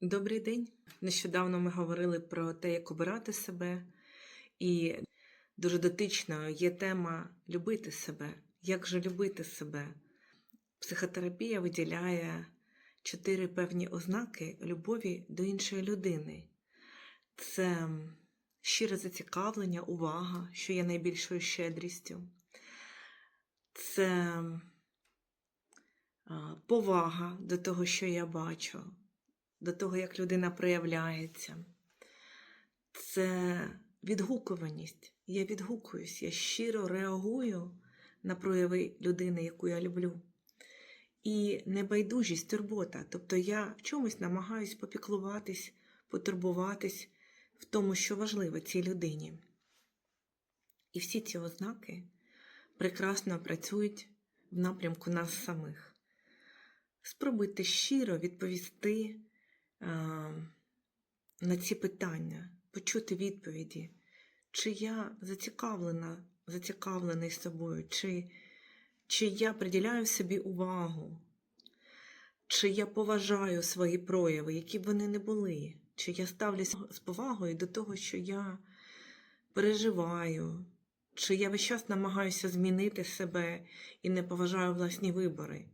Добрий день. Нещодавно ми говорили про те, як обирати себе, і дуже дотичною є тема любити себе. Як же любити себе? Психотерапія виділяє чотири певні ознаки любові до іншої людини. Це щире зацікавлення, увага, що є найбільшою щедрістю. Це повага до того, що я бачу, до того, як людина проявляється. Це відгукуваність. Я відгукуюсь, я щиро реагую на прояви людини, яку я люблю. І небайдужість, турбота. Тобто я в чомусь намагаюсь попіклуватись, потурбуватись в тому, що важливо цій людині. І всі ці ознаки прекрасно працюють в напрямку нас самих. Спробуйте щиро відповісти на ці питання, почути відповіді, чи я зацікавлена, зацікавлений собою, чи, чи я приділяю собі увагу, чи я поважаю свої прояви, які б вони не були, чи я ставлюся з повагою до того, що я переживаю, чи я весь час намагаюся змінити себе і не поважаю власні вибори,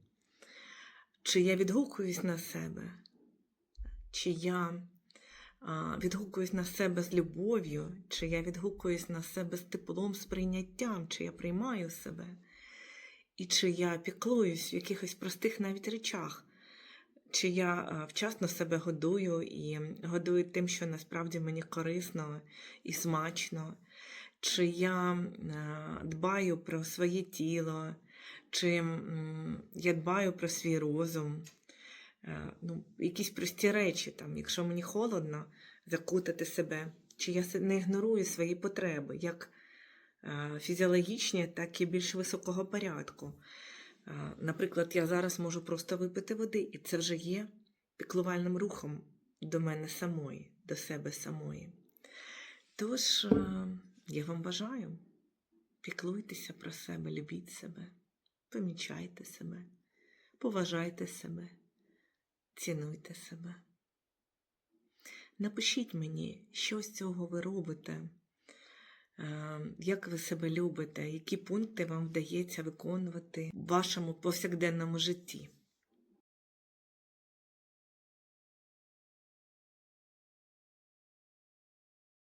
чи я відгукуюсь на себе, чи я відгукуюсь на себе з любов'ю, чи я відгукуюсь на себе з теплом, з прийняттям, чи я приймаю себе, і чи я піклуюсь в якихось простих навіть речах, чи я вчасно себе годую і годую тим, що насправді мені корисно і смачно, чи я дбаю про своє тіло, чи я дбаю про свій розум. Е, ну, якісь прості речі, там, якщо мені холодно, закутати себе, чи я не ігнорую свої потреби, як е, фізіологічні, так і більш високого порядку. Е, Наприклад, я зараз можу просто випити води, і це вже є піклувальним рухом до мене самої, до себе самої. Тож, я вам бажаю, піклуйтеся про себе, любіть себе, помічайте себе, поважайте себе. Цінуйте себе. Напишіть мені, що з цього ви робите, е, як ви себе любите, які пункти вам вдається виконувати в вашому повсякденному житті.